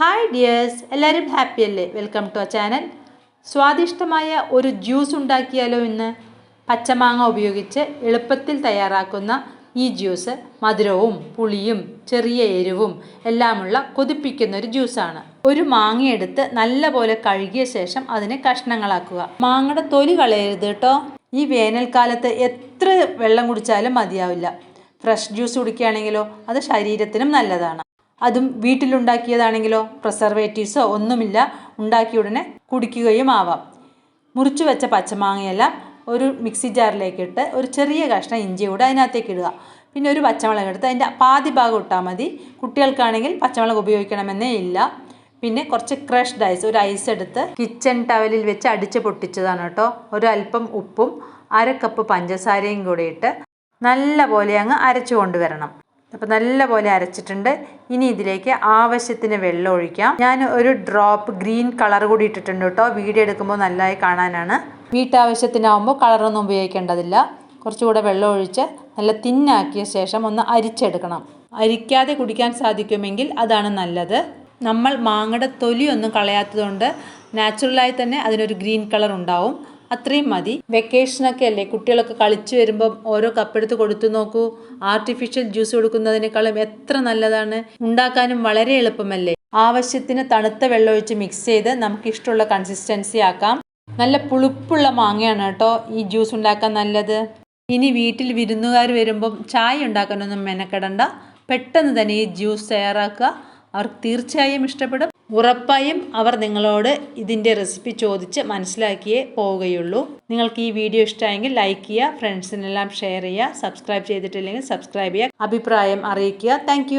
Hi dears എല്ലാവരും happy അല്ലേ? Welcome to ആ ചാനൽ സ്വാദിഷ്ടമായ ഒരു ജ്യൂസ് ഉണ്ടാക്കിയാലോ ഇന്ന്? പച്ചമാങ്ങ ഉപയോഗിച്ച് എളുപ്പത്തിൽ തയ്യാറാക്കുന്ന ഈ ജ്യൂസ് മധുരവും പുളിയും ചെറിയ എരിവും എല്ലാമുള്ള കൊതിപ്പിക്കുന്ന ഒരു ജ്യൂസാണ് ഒരു മാങ്ങയെടുത്ത് നല്ലപോലെ കഴുകിയ ശേഷം അതിനെ കഷ്ണങ്ങളാക്കുക. മാങ്ങയുടെ തൊലി കളയരുത് കേട്ടോ. ഈ വേനൽക്കാലത്ത് എത്ര വെള്ളം കുടിച്ചാലും മതിയാവില്ല. ഫ്രഷ് ജ്യൂസ് കുടിക്കുകയാണെങ്കിലോ അത് ശരീരത്തിനും നല്ലതാണ്. അതും വീട്ടിലുണ്ടാക്കിയതാണെങ്കിലോ പ്രിസർവേറ്റീവ്സോ ഒന്നുമില്ല ഉണ്ടാക്കിയ ഉടനെ കുടിക്കുകയും ആവാം. മുറിച്ചു വെച്ച പച്ചമാങ്ങയെല്ലാം ഒരു മിക്സി ജാറിലേക്ക് ഇട്ട് ഒരു ചെറിയ കഷ്ണം ഇഞ്ചി കൂടെ അതിനകത്തേക്ക് ഇടുക. പിന്നെ ഒരു പച്ചമുളക് എടുത്ത് അതിന്റെ പാതി ഭാഗം ഇട്ടാൽ മതി. കുട്ടികൾക്കാണെങ്കിൽ പച്ചമുളക് ഉപയോഗിക്കണമെന്നേ ഇല്ല. പിന്നെ കുറച്ച് ക്രഷ്ഡ് ഐസ് ഒരു ഐസ് എടുത്ത് കിച്ചൺ ടവലിൽ വെച്ച് അടിച്ച് പൊട്ടിച്ചതാണ് കേട്ടോ. ഒരു അല്പം ഉപ്പും അര കപ്പ് പഞ്ചസാരയും കൂടി ഇട്ട് നല്ല പോലെ അങ്ങ് അരച്ചു കൊണ്ടുവരണം. അപ്പോൾ നല്ല പോലെ അരച്ചിട്ടുണ്ട്. ഇനി ഇതിലേക്ക് ആവശ്യത്തിന് വെള്ളം ഒഴിക്കാം. ഞാൻ ഒരു ഡ്രോപ്പ് ഗ്രീൻ കളർ കൂടി ഇട്ടിട്ടുണ്ട് കേട്ടോ. വീഡിയോ എടുക്കുമ്പോൾ നല്ലതായി കാണാനാണ്. വീട്ടാവശ്യത്തിനാവുമ്പോൾ കളറൊന്നും ഉപയോഗിക്കേണ്ടതില്ല. കുറച്ചുകൂടെ വെള്ളം ഒഴിച്ച് നല്ല തിന്നാക്കിയ ശേഷം ഒന്ന് അരിച്ചെടുക്കണം. അരിക്കാതെ കുടിക്കാൻ സാധിക്കുമെങ്കിൽ അതാണ് നല്ലത്. നമ്മൾ മാങ്ങയുടെ തൊലിയൊന്നും കളയാത്തതുകൊണ്ട് നാച്ചുറലായി തന്നെ അതിനൊരു ഗ്രീൻ കളർ ഉണ്ടാവും. അത്രയും മതി. വെക്കേഷനൊക്കെ അല്ലേ? കുട്ടികളൊക്കെ കളിച്ചു വരുമ്പം ഓരോ കപ്പെടുത്ത് കൊടുത്തു നോക്കൂ. ആർട്ടിഫിഷ്യൽ ജ്യൂസ് കൊടുക്കുന്നതിനേക്കാളും എത്ര നല്ലതാണ്. ഉണ്ടാക്കാനും വളരെ എളുപ്പമല്ലേ? ആവശ്യത്തിന് തണുത്ത വെള്ളം ഒഴിച്ച് മിക്സ് ചെയ്ത് നമുക്ക് ഇഷ്ടമുള്ള കൺസിസ്റ്റൻസി ആക്കാം. നല്ല പുളിപ്പുള്ള മാങ്ങയാണ് കേട്ടോ ഈ ജ്യൂസ് ഉണ്ടാക്കാൻ നല്ലത്. ഇനി വീട്ടിൽ വിരുന്നുകാർ വരുമ്പം ചായ ഉണ്ടാക്കാനൊന്നും മെനക്കെടണ്ട. പെട്ടെന്ന് തന്നെ ഈ ജ്യൂസ് തയ്യാറാക്കുക. അവർക്ക് തീർച്ചയായും ഇഷ്ടപ്പെടും. ഉറപ്പായും അവർ നിങ്ങളോട് ഇതിന്റെ റെസിപ്പി ചോദിച്ച് മനസ്സിലാക്കിയേ പോവുകയുള്ളൂ. നിങ്ങൾക്ക് ഈ വീഡിയോ ഇഷ്ടമായെങ്കിൽ ലൈക്ക് ചെയ്യുക ഫ്രണ്ട്സിനെല്ലാം ഷെയർ ചെയ്യുക സബ്സ്ക്രൈബ് ചെയ്തിട്ടില്ലെങ്കിൽ സബ്സ്ക്രൈബ് ചെയ്യുക അഭിപ്രായം അറിയിക്കുക. താങ്ക്